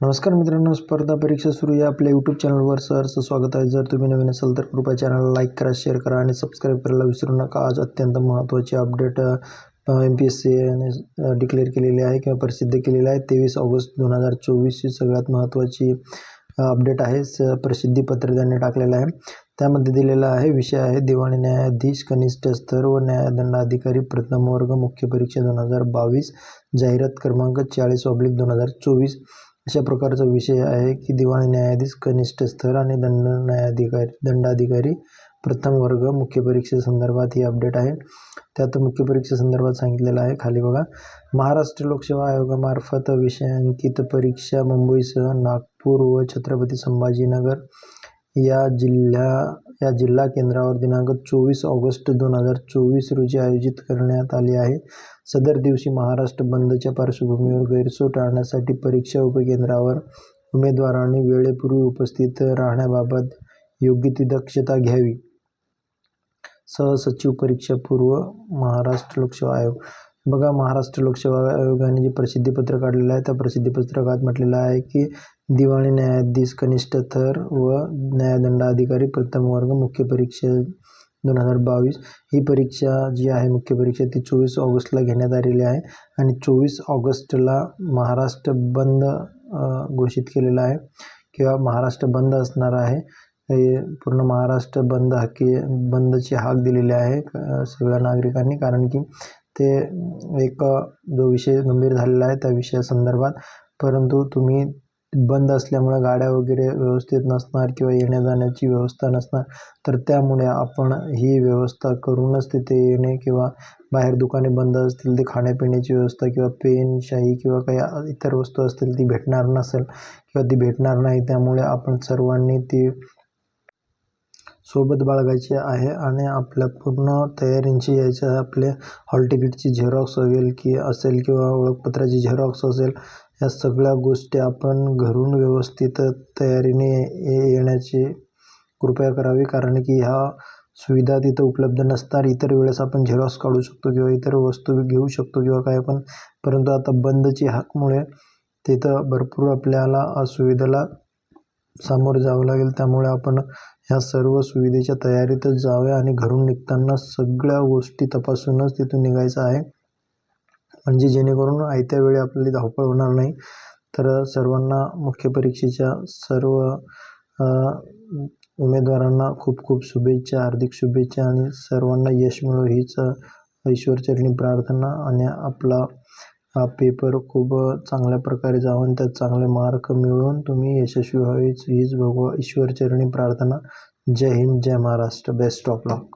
नमस्कार मित्रांनो स्पर्धा परीक्षा सुरू या आपल्या यूट्यूब चॅनलवर सहर्ष स्वागत आहे. जर तुम्ही नवीन असाल तर कृपया चॅनलला लाईक करा शेअर करा आणि सबस्क्राईब करायला विसरू नका. आज अत्यंत महत्त्वाची अपडेट एम पी एस सीने डिक्लेअर केलेली आहे किंवा प्रसिद्ध केलेली आहे. तेवीस ऑगस्ट दोन हजार चोवीस ही सगळ्यात महत्त्वाची अपडेट आहे. स प्रसिद्धीपत्र त्यांनी टाकलेलं आहे. त्यामध्ये दिलेला आहे विषय आहे दिवाणी न्यायाधीश कनिष्ठ स्तर व न्यायदंडाधिकारी प्रथम वर्ग मुख्य परीक्षा दोन हजार बावीस जाहिरात क्रमांक चाळीस ऑब्लिक दोन हजार चोवीस. अशा प्रकारचा विषय आहे की दिवाणी न्यायाधीश कनिष्ठ स्तर आणि दंड न्यायाधिकारी दंडाधिकारी प्रथम वर्ग मुख्य परीक्षेसंदर्भात ही अपडेट आहे. त्यात मुख्य परीक्षेसंदर्भात सांगितलेलं आहे. खाली बघा. महाराष्ट्र लोकसेवा आयोगामार्फत विषयांकित परीक्षा मुंबईसह नागपूर व छत्रपती संभाजीनगर या जिल्ह्या या जिल्हा केंद्रावर दिनांक चोवीस ऑगस्ट दोन हजार चोवीस रोजी आयोजित करण्यात आली आहे. सदर दिवशी महाराष्ट्र बंदच्या पार्श्वभूमीवर गैरसोय टाळण्यासाठी परीक्षा उपकेंद्रावर उमेदवारांनी वेळेपूर्वी उपस्थित राहण्याबाबत योग्य ती दक्षता घ्यावी. सहसचिव परीक्षा पूर्व महाराष्ट्र लोकसेवा आयोग. बघा महाराष्ट्र लोकसेवा आयोगाने जे प्रसिद्धीपत्र काढलेलं आहे त्या प्रसिद्धीपत्रकात म्हटलेलं आहे की दिवाणी न्यायाधीश कनिष्ठ थर व न्यायदंडाधिकारी प्रथम वर्ग मुख्य परीक्षा दोन हजार बावीस ही परीक्षा जी आहे मुख्य परीक्षा ती चोवीस ऑगस्टला घेण्यात आलेली आहे आणि चोवीस ऑगस्टला महाराष्ट्र बंद घोषित केलेला आहे किंवा महाराष्ट्र बंद असणार आहे. हे पूर्ण महाराष्ट्र बंद हकी बंदची हाक दिलेली आहे सगळ्या नागरिकांनी. कारण की ते एक जो विषय गंभीर झालेला आहे त्या विषयासंदर्भात. परंतु तुम्ही बंद असल्यामुळे गाड्या वगैरे व्यवस्थित नसणार किंवा येण्याजाण्याची व्यवस्था नसणार तर त्यामुळे आपण ही व्यवस्था करूनच तिथे येणे किंवा बाहेर दुकाने बंद असतील ते खाण्यापिण्याची व्यवस्था किंवा पेन शाई किंवा काही इतर वस्तू असतील ती भेटणार नसेल किंवा ती भेटणार नाही त्यामुळे आपण सर्वांनी ती सोबत बाळगायची आहे आणि आपल्या पूर्ण तयारींची यायच्या आपले हॉल तिकीटची झेरॉक्स वगैरे की असेल किंवा ओळखपत्राची झेरॉक्स असेल या सगळ्या गोष्टी आपण घरून व्यवस्थित तयारीने येण्याची कृपया करावी. कारण की ह्या सुविधा तिथं उपलब्ध नसतात. इतर वेळेस आपण झेरॉक्स काढू शकतो किंवा इतर वस्तू घेऊ शकतो किंवा काय पण. परंतु आता बंदची हाकमुळे तिथं भरपूर आपल्याला असुविधेला सामोरं जावं लागेल. त्यामुळे आपण ह्या सर्व सुविधेच्या तयारीतच जाव्या आणि घरून निघताना सगळ्या गोष्टी तपासूनच तिथून निघायचं आहे. म्हणजे जेणेकरून आयत्या वेळी आपली धावपळ होणार नाही. तर सर्वांना मुख्य परीक्षेच्या सर्व उमेदवारांना खूप खूप शुभेच्छा हार्दिक शुभेच्छा आणि सर्वांना यश मिळो हीच ईश्वरचरणी प्रार्थना आणि आपला हा पेपर खूप चांगल्या प्रकारे जाऊन त्यात चांगले मार्क मिळवून तुम्ही यशस्वी व्हावीच हीच भगवा ईश्वरचरणी प्रार्थना. जय हिंद जय महाराष्ट्र बेस्ट ऑफ लॉक.